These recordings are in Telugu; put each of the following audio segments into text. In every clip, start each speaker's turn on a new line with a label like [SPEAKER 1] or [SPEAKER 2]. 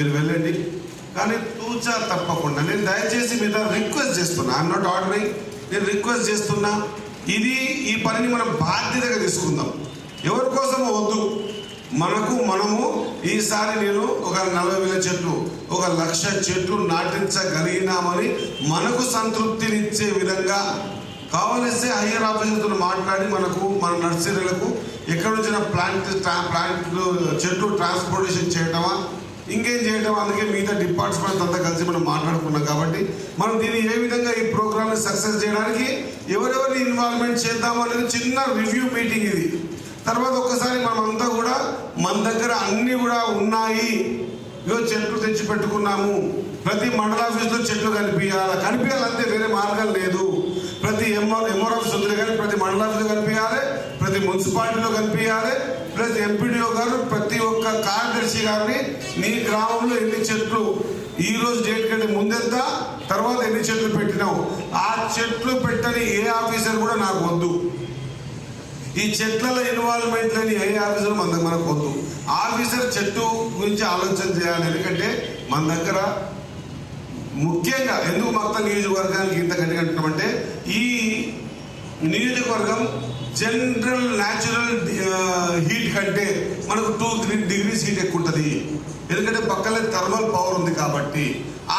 [SPEAKER 1] మీరు వెళ్ళండి. కానీ తూచా తప్పకుండా. నేను దయచేసి మీద రిక్వెస్ట్ చేస్తున్నా. ఐఎమ్ నాట్ ఆర్డరింగ్ నేను రిక్వెస్ట్ చేస్తున్నా. ఇది ఈ పనిని మనం బాధ్యతగా తీసుకుందాం. ఎవరి కోసం వద్దు. మనకు మనము ఈసారి నేను ఒక నలభై వేల చెట్లు ఒక లక్ష చెట్లు నాటించగలిగినామని మనకు సంతృప్తినిచ్చే విధంగా కావలసి హయ్యర్ ఆఫీసర్తో మాట్లాడి మనకు మన నర్సరీలకు ఎక్కడి ప్లాంట్ ప్లాంట్ చెట్లు ట్రాన్స్పోర్టేషన్ చేయటమా? ఇంకేం చేయటం అందుకే మిగతా డిపార్ట్మెంట్ అంతా కలిసి మనం మాట్లాడుకున్నాం కాబట్టి మనం దీన్ని ఏ విధంగా ఈ ప్రోగ్రామ్ని సక్సెస్ చేయడానికి ఎవరెవరిని ఇన్వాల్వ్మెంట్ చేద్దాం అనేది చిన్న రివ్యూ మీటింగ్ ఇది. తర్వాత ఒక్కసారి మనం అంతా కూడా మన దగ్గర అన్నీ కూడా ఉన్నాయి. ఇగో చెట్లు తెచ్చి పెట్టుకున్నాము. ప్రతి మండల ఆఫీసులో చెట్లు కనిపించాలి? కనిపించాలంటే వేరే మార్గం లేదు. ప్రతి ఎంఆర్ ఎంఆర్ ఆఫీస్ ఉంది కానీ ప్రతి మండల ఆఫీస్లో కనిపించాలి. ప్రతి మున్సిపాలిటీలో కనిపించాలి. ప్లస్ ఎంపీడీఓ గారు ప్రతి ఒక్క కార్యదర్శి గారిని నీ గ్రామంలో ఎన్ని చెట్లు ఈ రోజు డేట్ కంటే ముందెంత తర్వాత ఎన్ని చెట్లు పెట్టినావు? ఆ చెట్లు పెట్టని ఏ ఆఫీసర్ కూడా నాకు వద్దు. ఈ చెట్లలో ఇన్వాల్వ్మెంట్ లేని ఏ ఆఫీసర్ మన దగ్గర మనకు వద్దు. ఆఫీసర్ చెట్టు గురించి ఆలోచన చేయాలి. ఎందుకంటే మన దగ్గర ముఖ్యంగా ఎందుకు మొత్తం నియోజకవర్గానికి ఇంత గట్టిగంటున్నామంటే ఈ నియోజకవర్గం జనరల్ న్యాచురల్ హీట్ కంటే మనకు టూ త్రీ డిగ్రీస్ హీట్ ఎక్కువ ఉంటుంది ఎందుకంటే పక్కనే థర్మల్ పవర్ ఉంది కాబట్టి.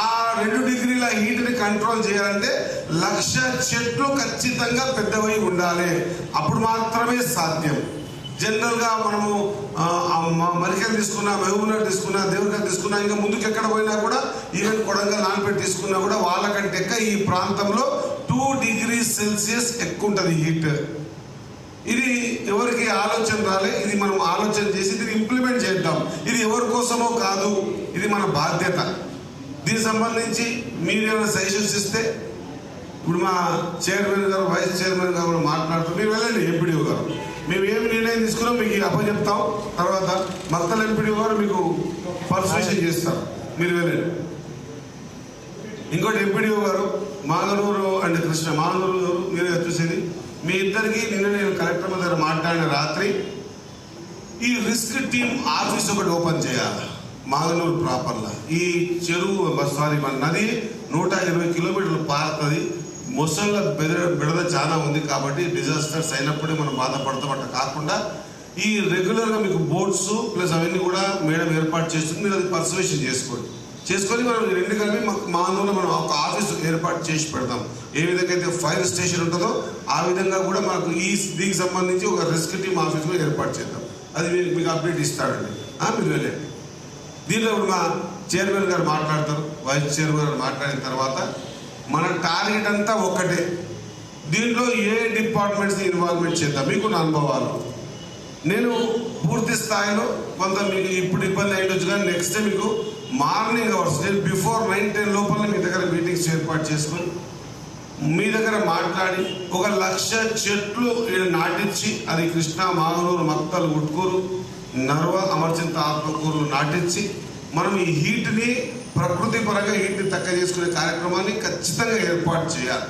[SPEAKER 1] ఆ రెండు డిగ్రీల హీట్ని కంట్రోల్ చేయాలంటే లక్ష చెట్లు ఖచ్చితంగా పెద్దవై ఉండాలి. అప్పుడు మాత్రమే సాధ్యం. జనరల్గా మనము మరికలు తీసుకున్నా మహబూబ్నగర్ తీసుకున్నా దేవరగల్ తీసుకున్నా ఇంకా ముందుకు ఎక్కడ పోయినా కూడా ఈవెన్ కొడంగల్ నాన్పేట తీసుకున్నా కూడా వాళ్ళకంటే ఎక్క ఈ ప్రాంతంలో టూ డిగ్రీ సెల్సియస్ ఎక్కువ ఉంటుంది హీట్ ఇది ఎవరికి ఆలోచన రాలే ఇది మనం ఆలోచన చేసి దీన్ని ఇంప్లిమెంట్ చేద్దాం. ఇది ఎవరి కోసమో కాదు ఇది మన బాధ్యత. దీనికి సంబంధించి మీరు ఏమైనా సజెషన్స్ ఇస్తే ఇప్పుడు మా చైర్మన్ గారు వైస్ చైర్మన్ గారు కూడా మాట్లాడుతూ మీరు వెళ్ళండి ఎంపీడీఓ గారు. మేము ఏమి నిర్ణయం తీసుకున్నాం మీకు అప్పచెప్తాం తర్వాత మత్తల ఎంపీడీఓ గారు మీకు పర్సువేషన్ చేస్తారు. మీరు వెళ్ళండి. ఇంకోటి ఎంపీడీఓ గారు మాగనూరు అండ్ కృష్ణ మాగనూరు గారు మీరు చూసేది. మీ ఇద్దరికి నిన్న నేను కలెక్టర్ దగ్గర మాట్లాడిన రాత్రి ఈ రిస్క్ టీమ్ ఆఫీస్ ఒకటి ఓపెన్ చేయాలి. మాగనూరు ప్రాపర్లో. ఈ చెరువు సారీ మన నది నూట ఇరవై కిలోమీటర్లు పారుతుంది. మొసళ్ళ బెదర బిడద చాలా ఉంది కాబట్టి డిజాస్టర్స్ అయినప్పుడే మనం బాధపడతామట కాకుండా ఈ రెగ్యులర్గా మీకు బోట్స్ ప్లస్ అవన్నీ కూడా మేడం ఏర్పాటు చేస్తుంది. మీరు అది పర్సర్వేషన్ చేసుకోండి. చేసుకొని మనం రెండు కలిపి మాకు మా అందులో మనం ఒక ఆఫీస్ ఏర్పాటు చేసి పెడతాం. ఏ విధంగా అయితే ఫైర్ స్టేషన్ ఉంటుందో ఆ విధంగా కూడా మనకు ఈ దీనికి సంబంధించి ఒక రెస్క్యూ టీమ్ ఆఫీస్ కూడా ఏర్పాటు చేద్దాం. అది మీకు మీకు అప్డేట్ ఇస్తాడండి. మీరు వెళ్ళండి. దీనిలో ఇప్పుడు మా చైర్మన్ గారు మాట్లాడతారు. వైస్ చైర్మన్ గారు మాట్లాడిన తర్వాత మన టార్గెట్ అంతా ఒక్కటే. దీంట్లో ఏ డిపార్ట్మెంట్స్ని ఇన్వాల్వ్మెంట్ చేద్దాం? మీకున్న అనుభవాలు. నేను పూర్తి స్థాయిలో కొంత మీకు ఇప్పుడు ఇబ్బంది అయ్యొచ్చు కానీ నెక్స్ట్ డే మీకు మార్నింగ్ అవర్స్ నేను బిఫోర్ నైన్ టెన్ లోపల మీ దగ్గర మీటింగ్స్ ఏర్పాటు చేసుకొని మీ దగ్గర మాట్లాడి ఒక లక్ష చెట్లు నాటించి అది కృష్ణా మాగనూరు మక్తలు గుట్కూరు నర్వ అమర్చింత ఆత్మకూరు నాటించి మనం ఈ హీట్ని ప్రకృతి పరంగా హీట్ని తక్కువ చేసుకునే కార్యక్రమాన్ని ఖచ్చితంగా ఏర్పాటు చేయాలి.